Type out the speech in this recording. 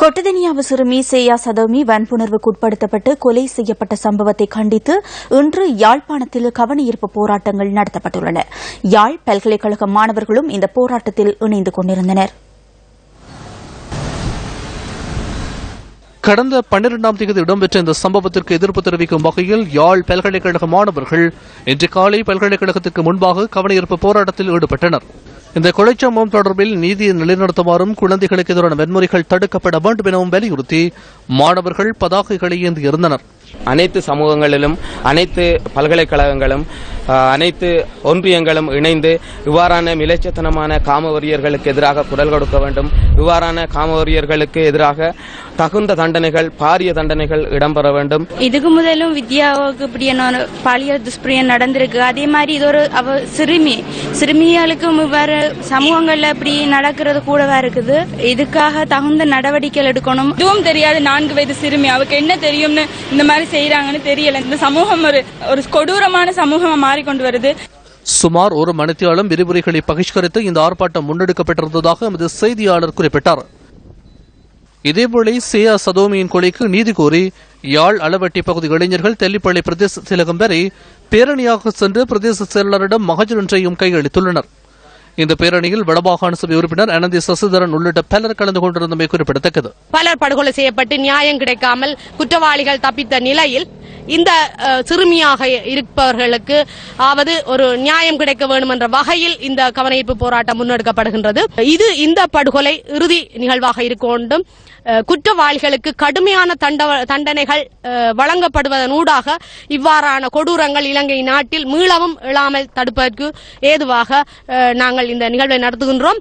கொட்டதெனியாவு சிறுமி சேயா சதோமி வன்புணர்வுக்குட்படுத்தப்பட்டு கொலை செய்யப்பட்ட சம்பவத்தை கண்டித்து இன்று யாழ்ப்பாணத்தில் கவனஈர்ப்பு போராட்டங்கள் நடத்தப்பட்டுள்ளன. யாழ் பல்கலைக்கழக மாணவர்களும் இந்த போராட்டத்தில் இணைந்து கொண்டிருந்தனர். கடந்த பன்னிரெண்டாம் தேதி இடம்பெற்ற இந்த சம்பவத்திற்கு எதிர்ப்பு தெரிவிக்கும் வகையில் யாழ் பல்கலைக்கழக மாணவர்கள் இன்று காலை பல்கலைக்கழகத்திற்கு முன்பாக கவனஈர்ப்பு போராட்டத்தில் ஈடுபட்டனர். இந்த கொலை சம்பவம் தொடர்பில் நீதியை நிலைநிறுத்துமாறும் குழந்தைகளுக்கு எதிரான வன்முறைகள் தடுக்கப்பட வேண்டும் எனவும் வலியுறுத்தி மாணவர்கள் பதாகைகளை ஏந்தியிருந்தனர் அனைத்து சமூகங்களிலும் அனைத்து பல்கலைக்கழகங்களும் அனைத்து ஒன்றியங்களும் இணைந்து இவ்வாறான மிலைச்சத்தனமான காமவரியர்களுக்கு எதிராக குரல் கொடுக்க வேண்டும். இவ்வாறான காமவரியர்களுக்கு எதிராக தகுந்த தண்டனைகள் பாரிய தண்டனைகள் இடம்பெற வேண்டும். இதுக்கு முதலும் வித்யாவுக்கு இப்படியான ஒரு பாலியல் துஷ்பிரியம் நடந்திருக்கு. அதே மாதிரி இது ஒரு அவ சிறுமி சிறுமிகளுக்கும் இவ்வாறு சமூகங்கள்ல இப்படி நடக்கிறது கூடவா இருக்குது? இதுக்காக தகுந்த நடவடிக்கைகள் எடுக்கணும். இதுவும் தெரியாது நான்கு வயது சிறுமி. அவருக்கு என்ன தெரியும்னு இந்த மாதிரி செய்யறாங்கன்னு தெரியல. இந்த சமூகம் ஒரு ஒரு கொடூரமான சமூகமா மாறிக்கொண்டு வருது. சுமார் ஒரு மணித்தியாலும் விரிவுரைகளை பகிஷ்கரித்து இந்த ஆர்ப்பாட்டம் முன்னெடுக்கப்பட்டிருந்ததாக எமது செய்தியாளர் குறிப்பிட்டார். இதேவேளை சேயா சதோமியின் கொலைக்கு நீதி கோரி யாழ் அளவட்டி பகுதி இளைஞர்கள் தெல்லிப்பள்ளி பிரதேச செயலகம் வரை பேரணியாக சென்று பிரதேச செயலாளரிடம் மகஜர் ஒன்றையும் கையளித்துள்ளனர். இந்த பேரணியில் வடமாகாண சபை உறுப்பினர் அனந்தி சசிதரன் உள்ளிட்ட பலர் கலந்து கொண்டிருந்தமை குறிப்பிடத்தக்கது. பலர் படுகொலை செய்யப்பட்டு நியாயம் கிடைக்காமல் குற்றவாளிகள் தப்பித்த நிலையில் இந்த சிறுமியாக இருப்பவர்களுக்கு ஆவது ஒரு நியாயம் கிடைக்க வேண்டும் என்ற வகையில் இந்த கவனஈர்ப்பு போராட்டம் முன்னெடுக்கப்படுகின்றது. இது இந்த படுகொலை இறுதி நிகழ்வாக இருக்க வேண்டும். குற்றவாளிகளுக்கு கடுமையான தண்டனைகள் வழங்கப்படுவதன் வழங்கப்படுவதனூடாக இவ்வாறான கொடூரங்கள் இலங்கை நாட்டில் மீளவும் இழாமல் தடுப்பதற்கு ஏதுவாக நாங்கள் இந்த நிகழ்வை நடத்துகின்றோம்.